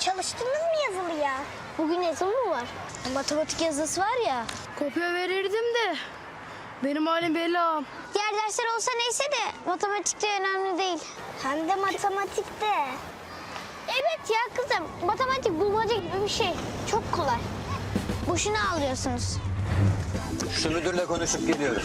Çalıştınız mı yazılıya? Bugün yazılı mı var? Matematik yazısı var ya. Kopya verirdim de. Benim halim belli ağam. Diğer dersler olsa neyse de matematikte önemli değil. Hem de matematikte. Evet ya kızım. Matematik bulmaca gibi bir şey. Çok kolay. Boşuna ağlıyorsunuz. Şu müdürle konuşup geliyorum.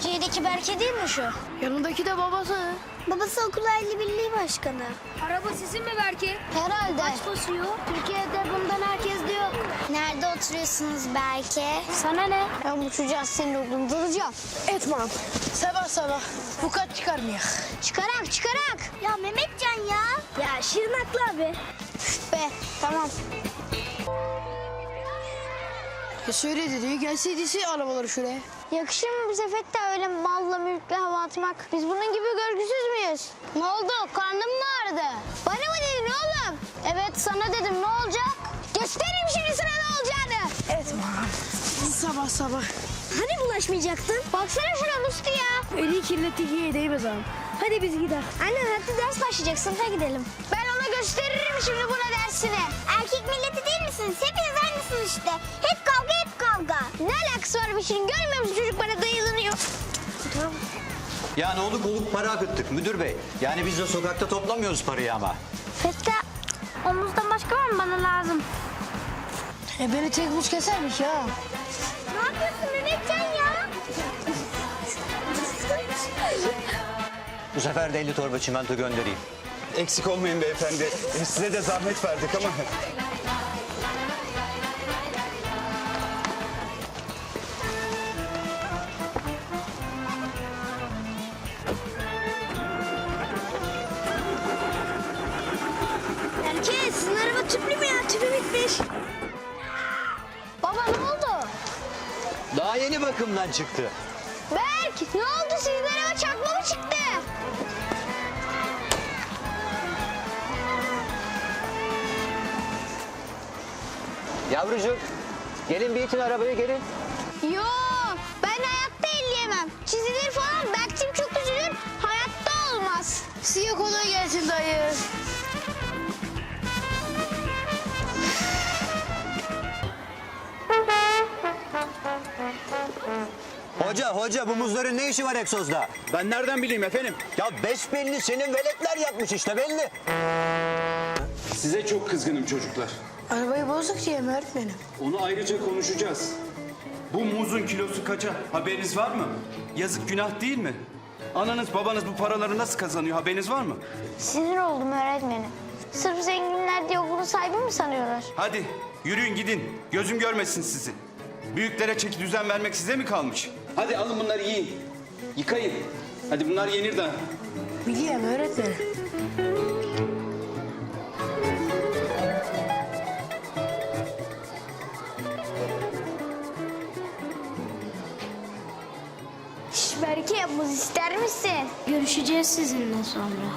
C'deki Berke değil mi şu? Yanındaki de babası. Babası okul aile birliği başkanı. Araba sizin mi belki? Herhalde. Kaç basıyor? Türkiye'de bundan herkes diyor. Nerede oturuyorsunuz belki? Sana ne? Ben uçacağız senin okulunu dalacağım. Etmem. Sabah sabah bu kaç çıkarmayak. Çıkarak çıkarak. Ya Mehmetcan ya. Ya Şirin haklı abi. Üf be tamam. Ya söyle dedi gelseydi arabaları şuraya. Yakışır mı bize Fettah öyle malla mülkle hava atmak? Biz bunun gibi görgüsüz müyüz? Ne oldu? Karnın mı ağrıdı? Bana mı dedin oğlum? Evet sana dedim ne olacak? Göstereyim şimdi sana ne olacağını. Etmem. Sabah sabah. Hani bulaşmayacaktın? Baksana şuna Musti ya. Eli kirlettik iyi değmez ağam. Hadi biz gidelim. Anne hadi ders başlayacak sınıfa gidelim. Ben ona gösteririm şimdi buna dersini. Erkek milleti değil misiniz? Hepiniz aynısınız işte. Hep kavga hep kavga. Ne alakası var bir şeyin görmüyor musun çocuk bana dayılanıyor. Tamam. Yani oluk oluk para akıttık müdür bey. Yani biz de sokakta toplamıyoruz parayı ama. Fettah omuzdan başka var mı bana lazım? E beni tek buz kesermiş ya. Ne yapıyorsun Mehmetcan ya? Bu sefer de 50 torba çimento göndereyim. Eksik olmayın beyefendi. E, Size de zahmet verdik ama. Sizin araba tüplü mü ya? Tüpü bitmiş. Baba ne oldu? Daha yeni bakımdan çıktı. Berk ne oldu sizin araba çakma mı çıktı? Yavrucuğum gelin bir itin arabaya gelin. Yo ben hayatta elleyemem. Çizilir falan Berk'cim çok üzülür. Hayatta olmaz. Size kolay gelsin dayı. Hoca hoca bu muzların ne işi var egzozda? Ben nereden bileyim efendim? Ya beş belli senin veletler yapmış işte belli. Size çok kızgınım çocuklar. Arabayı bozduk diye mi öğretmenim? Onu ayrıca konuşacağız. Bu muzun kilosu kaça? Haberiniz var mı? Yazık günah değil mi? Ananız babanız bu paraları nasıl kazanıyor? Haberiniz var mı? Sinir oldum öğretmenim. Sırf zenginler diye okulun sahibi mi sanıyorlar? Hadi yürüyün gidin. Gözüm görmesin sizi. Büyüklere çeki düzen vermek size mi kalmış? Hadi alın bunları yiyin. Yıkayın. Hadi bunlar yenir de. Biliyorum öğretmenim. Şş Berke muz ister misin? Görüşeceğiz sizinle sonra.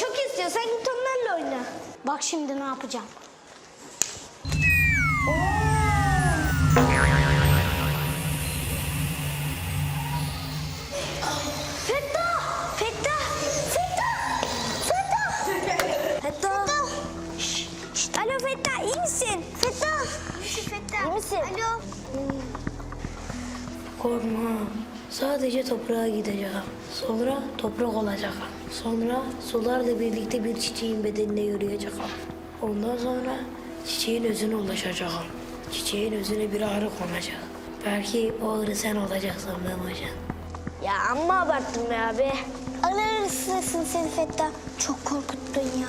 Çok istiyorsan git onlarla oyna. Bak şimdi ne yapacağım. Fettah? İyi misin? Alo. Korkma. Sadece toprağa gideceğim. Sonra toprak olacağım. Sonra sularla birlikte bir çiçeğin bedenine yürüyeceğim. Ondan sonra çiçeğin özüne ulaşacağım. Çiçeğin özüne bir ağrı konacak. Belki o ağrı sen olacaksın Memocan. Ya amma abarttım ya be. Alırsın seni Fettah. Çok korkuttun ya.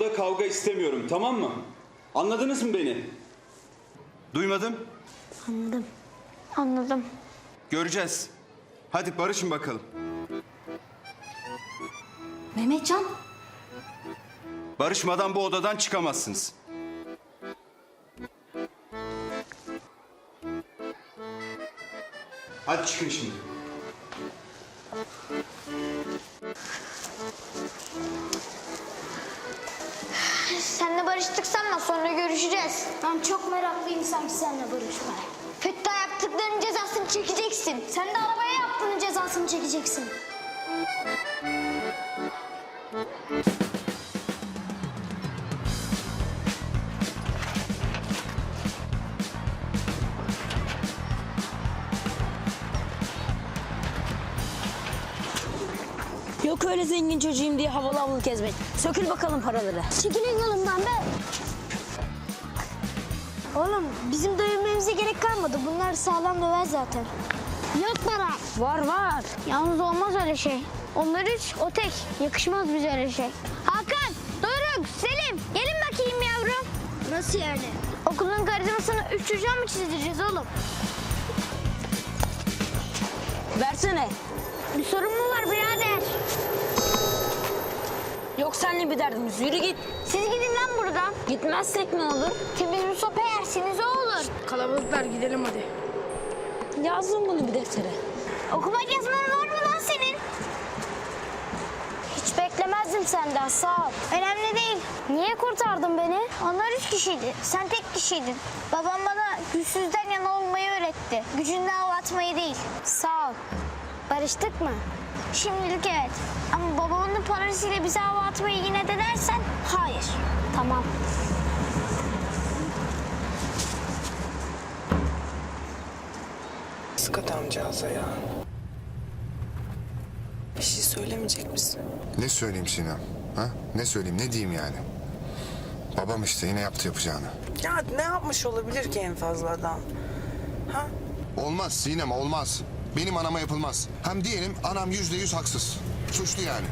Bu okulda kavga istemiyorum tamam mı? Anladınız mı beni? Duymadım. Anladım. Anladım. Göreceğiz. Hadi barışın bakalım. Mehmetcan. Barışmadan bu odadan çıkamazsınız. Hadi çıkın şimdi. Barıştık sanma sonra görüşeceğiz. Ben çok meraklıyım sanki seninle barışmaya. Fettah yaptıklarının cezasını çekeceksin. Sen de arabaya yaptığının cezasını çekeceksin. Yok öyle zengin çocuğum diye havalı havalı gezmek. Sökül bakalım paraları. Çekilin yolumdan be. Oğlum bizim dövmemize gerek kalmadı. Bunlar sağlam döver zaten. Yok para. Var var. Yalnız olmaz öyle şey. Onlar üç, o tek. Yakışmaz bize öyle şey. Hakan, Doruk, Selim gelin bakayım yavrum. Nasıl yani? Okulun karizmasını üç çocuğa mı çizdireceğiz oğlum? Versene. Bir sorun mu var birader? Yok seninle bir derdimiz. Yürü git. Siz gidin lan buradan. Gitmezsek ne olur? Temiz bir sopa yersiniz o olur. Kalabalıklar gidelim hadi. Yazdım bunu bir deftere. Okumak yazman var mı lan senin? Hiç beklemezdim senden sağ ol. Önemli değil. Niye kurtardın beni? Onlar üç kişiydi. Sen tek kişiydin. Babam bana güçsüzden yana olmayı öğretti. Gücünden hava atmayı değil. Sağ ol. Barıştık mı? Şimdilik evet. Ama babamın parasıyla bize hava atmayı yine de dersen hayır. Tamam. Sık adamcağıza ya. Bir şey söylemeyecek misin? Ne söyleyeyim Sinem? Ha? Ne söyleyeyim, ne diyeyim yani? Babam işte yine yaptı yapacağını. Ya ne yapmış olabilir ki en fazla adam? Ha? Olmaz Sinem, olmaz. Benim anama yapılmaz. Hem diyelim anam yüzde yüz haksız. Suçlu yani.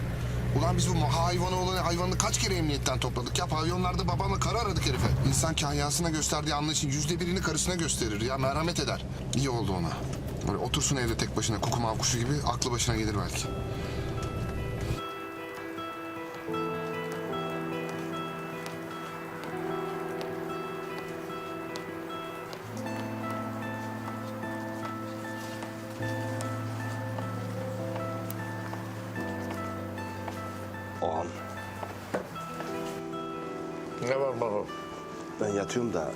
Ulan biz bu hayvanı olan hayvanını kaç kere emniyetten topladık ya? Pavyonlarda babamla kara aradık herife. İnsan kahyasına gösterdiği anlayışın yüzde birini karısına gösterir ya. Merhamet eder. İyi oldu ona. Böyle otursun evde tek başına kuku mav kuşu gibi aklı başına gelir belki. Ağam Ne var baba? ben yatıyorum da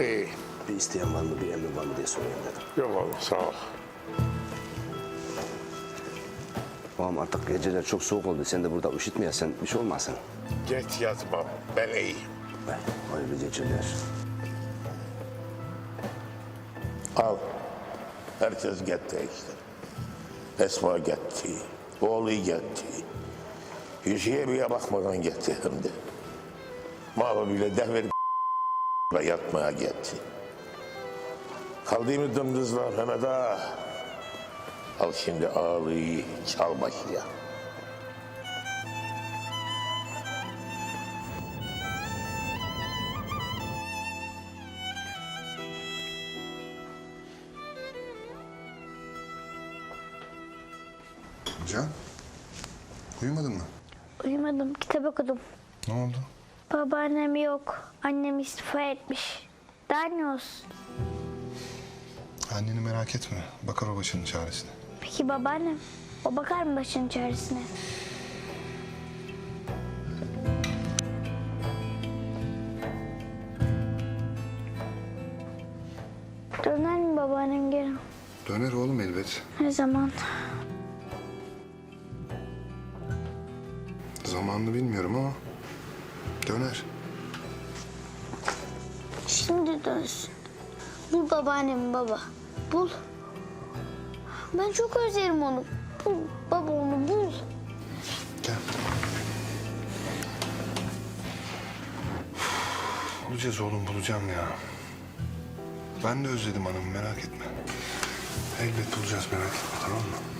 İyi. bir isteyen var mı bir emrin var mı diye sorayım dedim. Yok oğlum sağ ol. Ağam artık geceler çok soğuk oldu. Sen de burada üşütmeyesin bir şey olmasın. Git yat baba. Ben iyiyim. Ben hayırlı geceler. Al. Herkes gitti işte. Esma gitti. Oğlu gitti. Yüzüye bile bakmadan gitti hem de. Malı bile devir ve yatmaya gitti. Kaldığımız dımdızlar Mehmet ağa. Al şimdi ağlıyı çal başıya. Can, uyumadın mı? Uyumadım, kitap okudum. Ne oldu? Babaannem yok. Annem istifa etmiş. Daha ne olsun? Anneni merak etme. Bakar o başının çaresine. Peki babaannem? O bakar mı başının çaresine? Döner mi babaannem geri? Döner oğlum elbet. Ne zaman? Zamanını bilmiyorum ama döner. Şimdi dönsün. Bul babaannemi baba. Bul. Ben çok özlerim onu. Bul baba onu bul. Gel. Bulacağız oğlum bulacağım ya. Ben de özledim hanımı merak etme. Elbet bulacağız merak etme tamam mı?